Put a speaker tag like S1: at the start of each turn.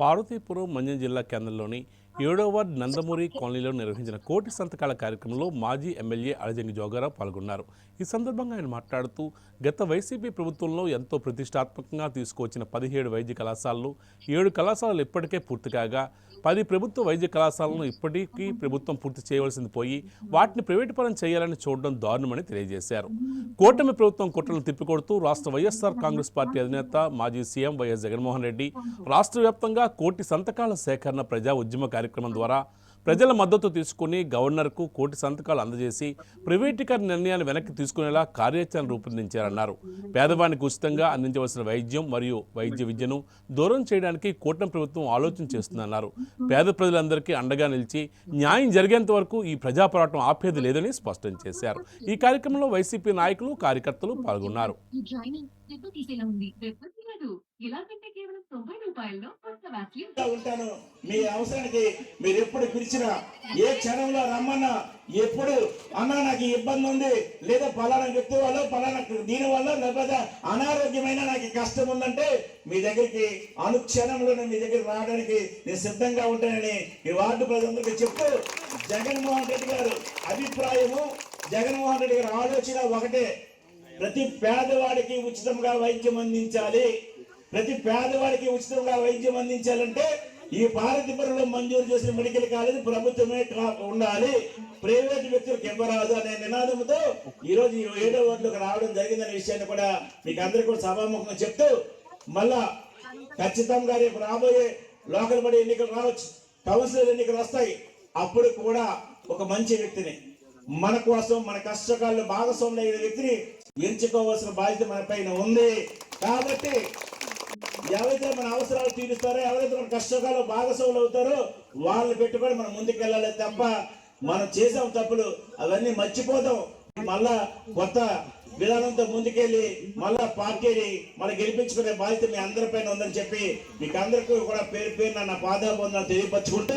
S1: పార్వతీపురం మంజం జిల్లా కేంద్రంలోని ఏడో వార్డు నందమూరి కాలనీలో నిర్వహించిన కోటి సంతకాల కార్యక్రమంలో మాజీ ఎమ్మెల్యే అలజంగి జోగారావు పాల్గొన్నారు. ఈ సందర్భంగా ఆయన మాట్లాడుతూ గత వైసీపీ ప్రభుత్వంలో ఎంతో ప్రతిష్టాత్మకంగా తీసుకువచ్చిన పదిహేడు వైద్య కళాశాలలు ఏడు కళాశాలలు ఇప్పటికే పూర్తి కాగా పది ప్రభుత్వ వైద్య కళాశాలను ఇప్పటికీ ప్రభుత్వం పూర్తి చేయవలసింది పోయి వాటిని ప్రైవేటు పరం చేయాలని చూడడం దారుణమని తెలియజేశారు. కూటమి ప్రభుత్వం కుట్రలను తిప్పికొడుతూ రాష్ట్ర వైఎస్ఆర్ కాంగ్రెస్ పార్టీ అధినేత మాజీ సీఎం వైఎస్ జగన్మోహన్ రెడ్డి రాష్ట్ర వ్యాప్తంగా కోటి సంతకాల సేకరణ ప్రజా ఉద్యమ కార్యక్రమం ద్వారా ప్రజల మద్దతు తీసుకుని గవర్నర్కు కోటి సంతకాలు అందజేసి ప్రైవేటీకరణ నిర్ణయాన్ని వెనక్కి తీసుకునేలా కార్యాచరణ రూపొందించారన్నారు. పేదవానికి ఉచితంగా అందించవలసిన వైద్యం మరియు వైద్య విద్యను దూరం చేయడానికి కూటమి ప్రభుత్వం ఆలోచన చేస్తుందన్నారు. పేద ప్రజలందరికీ అండగా నిలిచి న్యాయం జరిగేంత వరకు ఈ ప్రజా పోరాటం ఆపేది లేదని స్పష్టం చేశారు. ఈ కార్యక్రమంలో వైసీపీ నాయకులు కార్యకర్తలు పాల్గొన్నారు.
S2: ఈ ఇలా కేవలం తొంభై రూపాయల్లో కొత్త వ్యాక్సిన్
S3: ఉంటాను. మీ అవసరానికి మీరు ఎప్పుడు పిలిచినా ఏ క్షణంలో రమ్మన్నా ఎప్పుడు అన్నా నాకు ఇబ్బంది ఉంది. లేదా పలానా వ్యక్తి వల్ల పలానా దీని వల్ల లేకపోతే అనారోగ్యమైన నాకు కష్టం ఉందంటే మీ దగ్గరికి అనుక్షణంలోనే మీ దగ్గర రావడానికి నేను సిద్ధంగా ఉంటానని ఈ వార్డు ప్రజలందరికీ చెప్తూ జగన్మోహన్ రెడ్డి గారు అభిప్రాయము జగన్మోహన్ రెడ్డి గారి ఆలోచన ఒకటే. ప్రతి పేదవాడికి ఉచితంగా వైద్యం అందించాలి. ప్రతి పేదవాడికి ఉచితంగా వైద్యం అందించాలంటే ఈ భారతపురంలో మంజూరు చేసిన మెడికల్ కాలేజ్ ప్రభుత్వమే ఉండాలి. ప్రైవేట్ వ్యక్తులకు ఇవ్వరాదు అనే నినాదంతో ఈ రోజు ఏడో వార్డులకు రావడం జరిగిందనే విషయాన్ని కూడా మీకు అందరికీ కూడా సభాముఖంగా చెప్తూ మళ్ళా ఖచ్చితంగా రేపు రాబోయే లోకల్ బడి ఎన్నికలు రావచ్చు. కౌన్సిలర్ ఎన్నికలు వస్తాయి. అప్పుడు కూడా ఒక మంచి వ్యక్తిని మన కోసం మన కష్టకాల్లో భాగస్వాములు అయిన వ్యక్తిని ఎంచుకోవాల్సిన బాధ్యత మన పైన ఉంది. కాబట్టి ఎవరైతే మన అవసరాలు తీరుస్తారో ఎవరైతే మన కష్టకాలు భాగస్వాములు అవుతారో వాళ్ళని పెట్టుకొని మనం ముందుకెళ్ళాలి తప్ప మనం చేసాం తప్పులు అవన్నీ మర్చిపోతాం. మళ్ళా కొత్త విధానంతో ముందుకెళ్ళి మళ్ళా పార్టీని మనం గెలిపించుకునే బాధ్యత మీ అందరిపైన ఉందని చెప్పి మీకు అందరికీ కూడా పేరు పేరు నా పాదాబంధం తెలియపరచుకుంటూ